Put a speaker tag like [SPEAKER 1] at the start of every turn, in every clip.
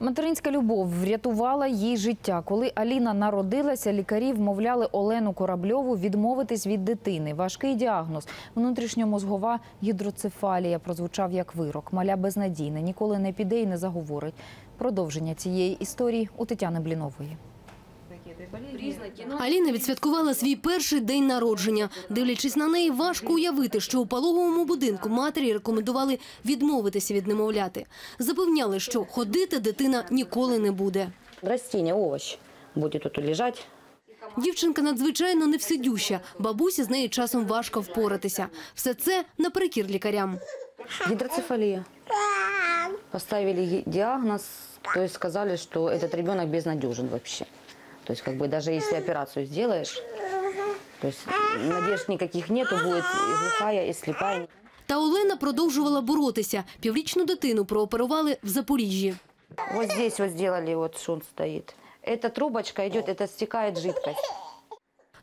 [SPEAKER 1] Материнська любов врятувала їй життя. Коли Аліна народилася, лікарі вмовляли Олену Корабльову відмовитись від дитини. Важкий діагноз – внутрішньомозгова гідроцефалія прозвучав як вирок. Маля безнадійна, ніколи не піде і не заговорить. Продовження цієї історії у Тетяни Блінової.
[SPEAKER 2] Аліна відсвяткувала свій перший день народження. Дивлячись на неї, важко уявити, що у пологовому будинку матері рекомендували відмовитися від немовляти. Запевняли, що ходити дитина ніколи не буде.
[SPEAKER 3] Растение, овощ будет тут лежать.
[SPEAKER 2] Дівчинка надзвичайно невсидюща. Бабусі з нею часом важко впоратися. Все це наперекір лікарям.
[SPEAKER 3] Гидроцефалия. Поставили ги- диагноз, то сказали, что этот ребенок безнадежен вообще. То есть как бы даже если операцию сделаешь, то есть надежд никаких нету, будет и глухая, и слепая.
[SPEAKER 2] Та Олена продовжувала боротися. Піврічну дитину прооперували в Запоріжжі.
[SPEAKER 3] Вот здесь вот сделали, вот шунт стоит. Эта трубочка идет, это стекает жидкость.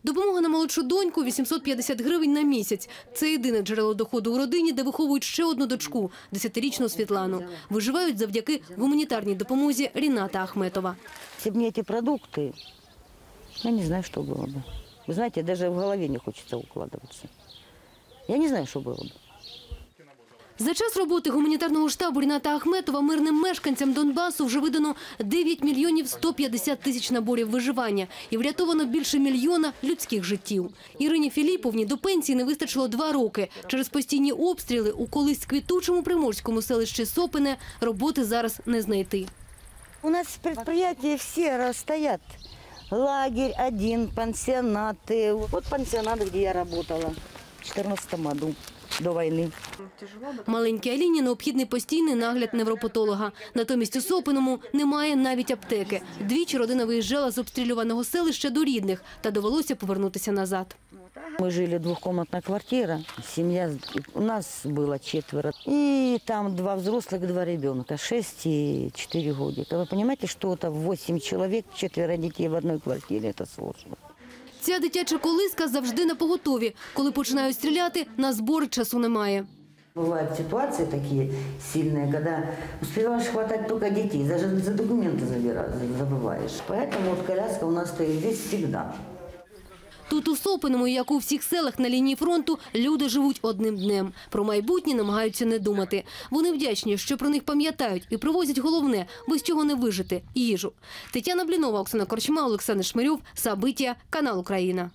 [SPEAKER 2] Допомога на молодшу доньку – 850 гривень на місяць. Це єдине джерело доходу у родині, де виховують ще одну дочку – 10-річну Світлану. Виживають завдяки гуманітарній допомозі Ріната Ахметова.
[SPEAKER 4] Если бы не эти продукты, я не знаю, что было бы. Вы знаете, даже в голове не хочется укладываться. Я не знаю, что было бы.
[SPEAKER 2] За час роботи гуманітарного штабу Ріната Ахметова мирним мешканцям Донбасу вже видано 9 мільйонів 150 тисяч наборів виживання і врятовано більше мільйона людських життів. Ірині Філіповні до пенсії не вистачило два роки. Через постійні обстріли у колись квітучому приморському селищі Сопине роботи зараз не знайти.
[SPEAKER 4] У нас предприятия все расстоят. Лагерь один, пансионаты. Вот пансионат, где я работала в 2014 году, до войны.
[SPEAKER 2] Маленькій Аліні необхідний постійний нагляд невропатолога. Натомість у Сопиному немає навіть аптеки. Двічі родина виїжджала з обстрілюваного селища до рідних та довелося повернутися назад.
[SPEAKER 4] Мы жили двухкомнатная квартира, семья, у нас было четверо. И там два взрослых, два ребенка, 6 и 4 годика. Вы понимаете, что это 8 человек, четверо детей в одной квартире, это сложно.
[SPEAKER 2] Ця дитяча колиска завжди на поготові. Коли починають стріляти, на збори часу немає.
[SPEAKER 4] Бывают ситуации такие сильные, когда успеваешь хватать только детей, даже за документы забира- забываешь. Поэтому вот коляска у нас стоит здесь всегда.
[SPEAKER 2] Тут у Сопиному, як у всіх селах на лінії фронту, люди живуть одним днем. Про майбутнє намагаються не думати. Вони вдячні, що про них пам'ятають і привозять головне, без чого не вижити – їжу. Тетяна Блінова, Оксана Корчма, Олександр Шмирьов, Сабиття, канал Україна.